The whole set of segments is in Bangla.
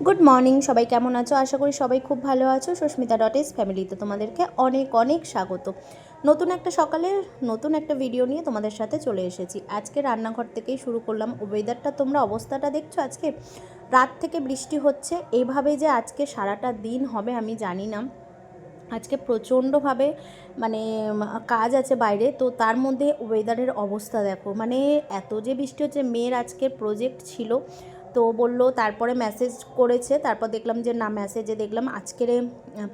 গুড মর্নিং সবাই কেমন আছো? আশা করি সবাই খুব ভালো আছো। সুস্মিতা ডট এস ফ্যামিলিতে তোমাদেরকে অনেক অনেক স্বাগত। নতুন একটা সকালে, নতুন একটা ভিডিও নিয়ে তোমাদের সাথে চলে এসেছি। আজকে রান্নাঘর থেকেই শুরু করলাম। ওয়েদারটা তোমরা অবস্থাটা দেখছ? আজকে রাত থেকে বৃষ্টি হচ্ছে। এইভাবে যে আজকে সারাটা দিন হবে আমি জানি না। আজকে প্রচণ্ডভাবে মানে কাজ আছে বাইরে। তো তার মধ্যে ওয়েদারের অবস্থা দেখো। মানে এত যে বৃষ্টি হচ্ছে, মেয়ের আজকে প্রজেক্ট ছিল। তো বলল, তারপরে মেসেজ করেছে, তারপর দেখলাম যে, না মেসেজে দেখলাম আজকের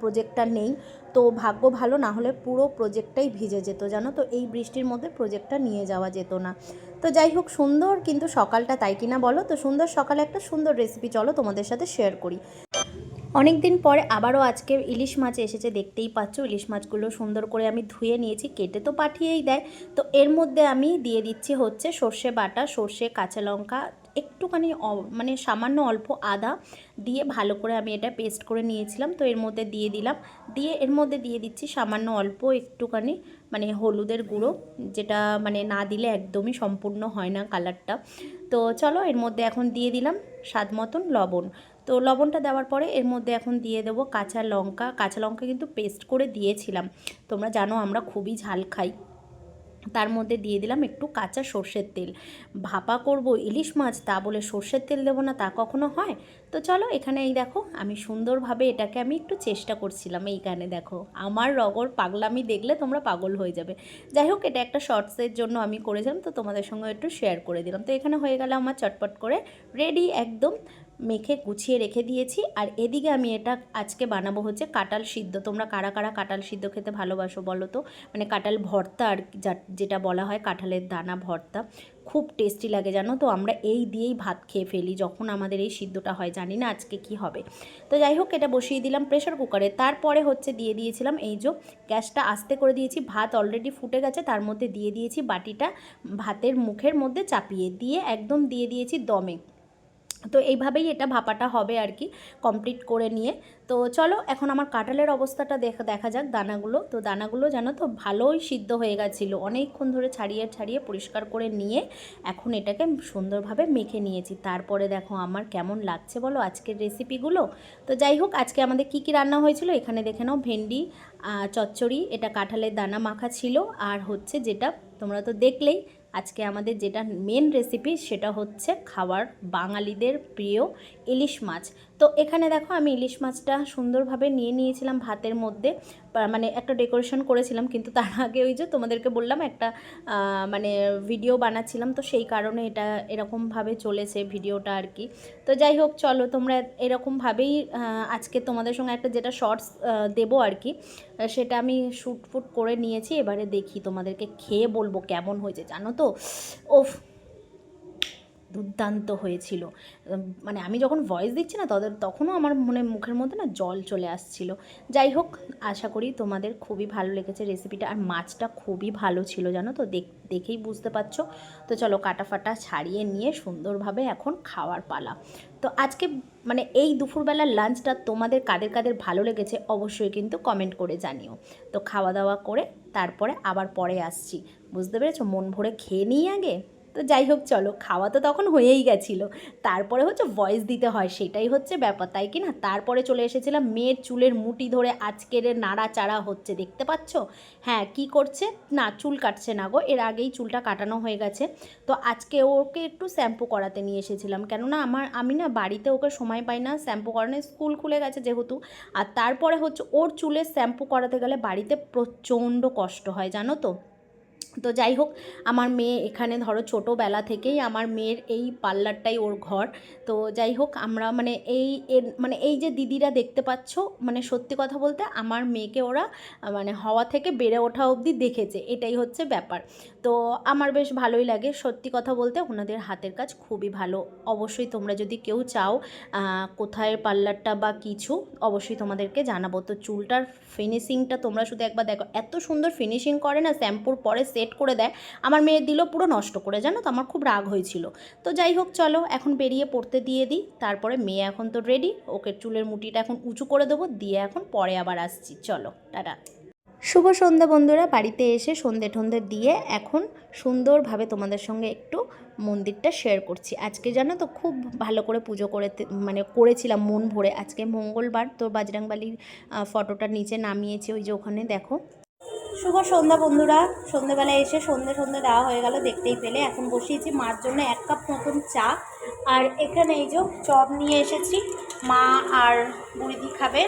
প্রজেক্টটা নেই। তো ভাগ্য ভালো, না হলে পুরো প্রজেক্টটাই ভিজে যেত, জানো তো? এই বৃষ্টির মধ্যে প্রজেক্টটা নিয়ে যাওয়া যেত না। তো যাই হোক, সুন্দর কিন্তু সকালটা তাই কিনা বলো? তো সুন্দর সকালে একটা সুন্দর রেসিপি চলো তোমাদের সাথে শেয়ার করি। অনেক দিন পরে আবারও আজকে ইলিশ মাছ এসেছে, দেখতেই পাচ্ছ? ইলিশ মাছগুলো সুন্দর করে আমি ধুয়ে নিয়েছি, কেটে তো পাঠিয়েই দেয়। তো এর মধ্যে আমি দিয়ে দিচ্ছি হচ্ছে সর্ষে বাটা, সর্ষে, কাঁচা লঙ্কা একটুখানি মানে সামান্য অল্প আদা দিয়ে ভালো করে আমি এটা পেস্ট করে নিয়েছিলাম। তো এর মধ্যে দিয়ে দিলাম। দিয়ে এর মধ্যে দিয়ে দিচ্ছি সামান্য অল্প একটুখানি মানে হলুদের গুঁড়ো, যেটা মানে না দিলে একদমই সম্পূর্ণ হয় না কালারটা তো চলো এর মধ্যে এখন দিয়ে দিলাম স্বাদ মতন লবণ। তো লবণটা দেওয়ার পরে এর মধ্যে এখন দিয়ে দেবো কাঁচা লঙ্কা। কাঁচা লঙ্কা কিন্তু পেস্ট করে দিয়েছিলাম। তোমরা জানো আমরা খুবই ঝাল খাই। তার মধ্যে দিয়ে দিলাম একটু কাঁচা সর্ষের তেল। ভাপা করব ইলিশ মাছ, তা বলে সর্ষের তেল দেবো না, তা কখনো হয়? তো চলো এখানে এই দেখো, আমি সুন্দরভাবে এটাকে আমি একটু চেষ্টা করছিলাম এইখানে দেখো। আমার রগর পাগলামি দেখলে তোমরা পাগল হয়ে যাবে। যাই হোক, এটা একটা শর্টসের জন্য আমি করেছিলাম, তো তোমাদের সঙ্গে একটু শেয়ার করে দিলাম। তো এখানে হয়ে গেল আমার চটপট করে রেডি একদম মেখে গুছিয়ে রেখে দিয়েছি। আর এদিকে আমি এটা আজকে বানাবো হচ্ছে কাঁঠাল সিদ্ধ। তোমরা কারা কারা কাঁঠাল সিদ্ধ খেতে ভালোবাসো বলো তো? মানে কাঁঠাল ভর্তা আর যেটা বলা হয় কাঁঠালের দানা ভর্তা। খুব টেস্টি লাগে জানো তো? আমরা এই দিয়েই ভাত খেয়ে ফেলি যখন আমাদের এই সিদ্ধটা হয়, জানি না আজকে কি হবে। তো যাই হোক, এটা বসিয়ে দিলাম প্রেশার কুকারে তারপরে হচ্ছে দিয়ে দিয়েছিলাম এই যে গ্যাসটা আস্তে করে দিয়েছি। ভাত অলরেডি ফুটে গেছে, তার মধ্যে দিয়ে দিয়েছি বাটিটা ভাতের মুখের মধ্যে চাপিয়ে। দিয়ে একদম দিয়ে দিয়েছি দমে। তো এইভাবেই এটা ভাপাটা হবে আর কি কমপ্লিট করে নিয়ে। তো চলো, এখন আমার কাঁঠালের অবস্থাটা দেখা দেখা যাক দানাগুলো। তো দানাগুলো জানো তো, ভালোই সিদ্ধ হয়ে গেছিল। অনেকক্ষণ ধরে ছাড়িয়ে ছাড়িয়ে পরিষ্কার করে নিয়ে এখন এটাকে সুন্দরভাবে মেখে নিয়েছি। তারপরে দেখো আমার কেমন লাগছে বলো আজকের রেসিপিগুলো তো যাই হোক, আজকে আমাদের কি কি রান্না হয়েছিল এখানে দেখে নাও। ভেন্ডি চচ্চড়ি, এটা কাঁঠালের দানা মাখা ছিল। আর হচ্ছে যেটা তোমরা তো দেখলেই আজকে আমাদের যেটা মেন রেসিপি সেটা হচ্ছে খাবার বাঙালিদের প্রিয় ইলিশ মাছ। তো এখানে দেখো আমি ইলিশ মাছটা সুন্দরভাবে নিয়ে নিয়েছিলাম ভাতের মধ্যে। মানে একটা ডেকোরেশন করেছিলাম, কিন্তু তার আগে ওই যে তোমাদেরকে বললাম, একটা মানে ভিডিও বানাচ্ছিলাম, তো সেই কারণে এটা এরকমভাবে চলেছে ভিডিওটা আর কি। তো যাই হোক, চলো তোমরা এরকমভাবেই আজকে তোমাদের সঙ্গে একটা যেটা শর্টস দেবো আর কি সেটা আমি শ্যুট ফুট করে নিয়েছি। এবারে দেখি তোমাদেরকে খেয়ে বলব কেমন হয়েছে, জানো তো? ওফ দুর্দান্ত হয়েছিল। মানে আমি যখন ভয়েস দিচ্ছি না তাদের তখনও আমার মনে, মুখের মধ্যে না জল চলে আসছিল। যাই হোক, আশা করি তোমাদের খুবই ভালো লেগেছে রেসিপিটা আর মাছটা খুবই ভালো ছিল, জানো তো? দেখ, দেখেই বুঝতে পারছ। তো চলো কাটা ফাটা ছাড়িয়ে নিয়ে সুন্দরভাবে এখন খাওয়ার পালা। তো আজকে মানে এই দুপুরবেলার লাঞ্চটা তোমাদের কাদের কাদের ভালো লেগেছে, অবশ্যই কিন্তু কমেন্ট করে জানিও। তো খাওয়া দাওয়া করে, তারপরে আবার পরে আসছি। বুঝতে পেরেছ? মন ভরে খেয়ে নিই আগে? তো যাই হোক, চলো, খাওয়া তো তখন হয়েই গেছিল। তারপরে হচ্ছে ভয়েস দিতে হয়, সেটাই হচ্ছে ব্যাপার, তাই কি না? তারপরে চলে এসেছিলাম, মেয়ের চুলের মুটি ধরে আজকের নাড়াচাড়া হচ্ছে, দেখতে পাচ্ছ? হ্যাঁ কি করছে? না, চুল কাটছে না গো, এর আগেই চুলটা কাটানো হয়ে গেছে। তো আজকে ওকে একটু শ্যাম্পু করাতে নিয়ে এসেছিলাম, কেননা আমার, আমি না বাড়িতে ওকে সময় পাই না, শ্যাম্পু করানোর স্কুল খুলে গেছে যেহেতু। আর তারপরে হচ্ছে ওর চুলের শ্যাম্পু করাতে গেলে বাড়িতে প্রচণ্ড কষ্ট হয়, জানো তো? তো যাই হোক, আমার মেয়ে এখানে ধরো ছোটোবেলা থেকেই আমার মেয়ের এই পার্লারটাই ওর ঘর। তো যাই হোক, আমরা মানে এই এর- মানে এই যে দিদিরা দেখতে পাচ্ছ মানে সত্যি কথা বলতে আমার মেয়েকে ওরা মানে হওয়া থেকে বেড়ে ওঠা অবধি দেখেছে, এটাই হচ্ছে ব্যাপার। তো আমার বেশ ভালোই লাগে, সত্যি কথা বলতে ওনাদের হাতের কাজ খুবই ভালো। অবশ্যই তোমরা যদি কেউ চাও কোথায় পার্লারটা বা কিছু, অবশ্যই তোমাদেরকে জানাব। তো চুলটার ফিনিশিংটা তোমরা শুধু একবার দেখো, এত সুন্দর ফিনিশিং করে না, শ্যাম্পুর পরে সেট করে দেয়। আমার মেয়ে দিল পুরো নষ্ট করে, জানো তো? আমার খুব রাগ হয়েছিল। তো যাই হোক, চলো, এখন বেরিয়ে পড়তে দিয়ে দিই। তারপরে মেয়ে এখন তো রেডি ওকে চুলের মুটিটা এখন উঁচু করে দেবো, দিয়ে এখন পরে আবার আসছি। চলো, টাটা। শুভ সন্ধ্যা বন্ধুরা, বাড়িতে এসে সন্ধে ঠন্ধে দিয়ে এখন সুন্দরভাবে তোমাদের সঙ্গে একটু মন্দিরটা শেয়ার করছি। আজকে জানো তো খুব ভালো করে পুজো করে মানে করেছিলাম মন ভরে। আজকে মঙ্গলবার তো বাজরাংবালির ফটোটা নিচে নামিয়েছি, ওই যে ওখানে দেখো। শুভ সন্ধ্যা বন্ধুরা। সন্ধ্যেবেলায় এসে সন্ধে সন্ধে দেওয়া হয়ে গেল, দেখতেই পেলে। এখন বসিয়েছি মার জন্য এক কাপ মতন চা। আর এখানে এই যে চপ নিয়ে এসেছি, মা আর বুড়িদি খাবে।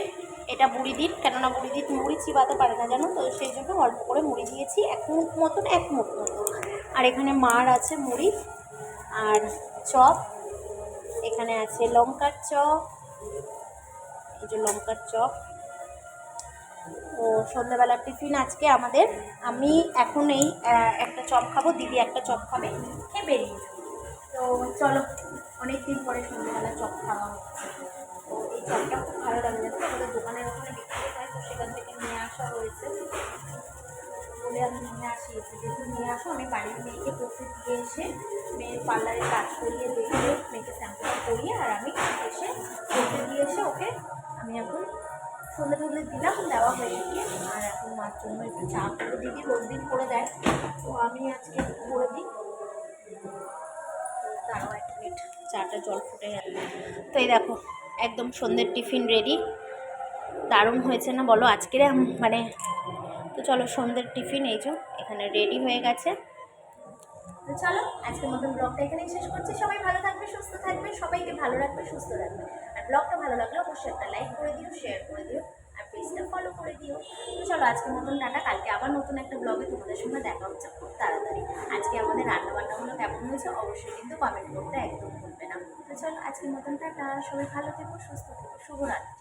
এটা বুড়িদির, কেননা বুড়িদির মুড়ি চিবাতে পারে না, জানো? তো সেই জন্য অল্প করে মুড়ি দিয়েছি, এক মুখ মতন, এক মুখ মতন। আর এখানে মার আছে মুড়ি আর চপ। এখানে আছে লঙ্কার চপ। এই যে লঙ্কার চপ। তো সন্ধ্যাবেলার টিফিন আজকে আমাদের। আমি এখন এই একটা চপ খাব দিদি একটা চপ খাবে খেয়ে বেরিয়ে তো চলো অনেক দিন পরে সন্ধ্যাবেলা চপ খাওয়া হচ্ছে। তো এই চপটা খুব ভালো লাগে। তো, আমাদের দোকানের ওখানে বিক্রি হয় তো সেখান থেকে নিয়ে আসা হয়েছে। বলে আমি নিয়ে আসি যেহেতু নিয়ে আসো আমি বাড়ির মেয়েকে পড়তে দিয়ে এসে মেয়ের পার্লারে কাজ করিয়ে দেখে মেয়েকে স্যাম্পলটা করিয়ে আর আমি এসে দিয়ে এসে ওকে আমি এখন সন্ধ্যে টন্ধে দিলাম, দেওয়া হয়ে গেছে আর এখন মার জন্য একটু চা করে দিদি রোজ দিন করে দেয়। তো আমি আজকে করে দিই। দাঁড়াও এক মিনিট চাটা জল ফুটে গেল। তো এই দেখো, একদম সন্ধ্যের টিফিন রেডি দারুণ হয়েছে না বলো? আজকের মানে তো চলো সন্ধ্যের টিফিন এই যে, এখানে রেডি হয়ে গেছে। তো চলো, আজকের মতন ব্লগটা এখানেই শেষ করছি। সবাই ভালো থাকবে, সুস্থ থাকবে, সবাইকে ভালো রাখবে, সুস্থ রাখবে। ব্লগটা ভালো লাগলে অবশ্যই একটা লাইক করে দিও শেয়ার করে দিও, আর পেজটা ফলো করে দিও। চলো আজকের মতন টাটা কালকে আবার নতুন একটা ব্লগে তোমাদের সঙ্গে দেখা হচ্ছে খুব তাড়াতাড়ি। আজকে আমাদের রান্না বান্নাগুলো কেমন হয়েছে অবশ্যই কিন্তু কমেন্ট করতে একদম ভুলবে না। তো চলো আজকের মতন টাটা সবাই ভালো থেকো, সুস্থ থেকো, শুভরাত্রি।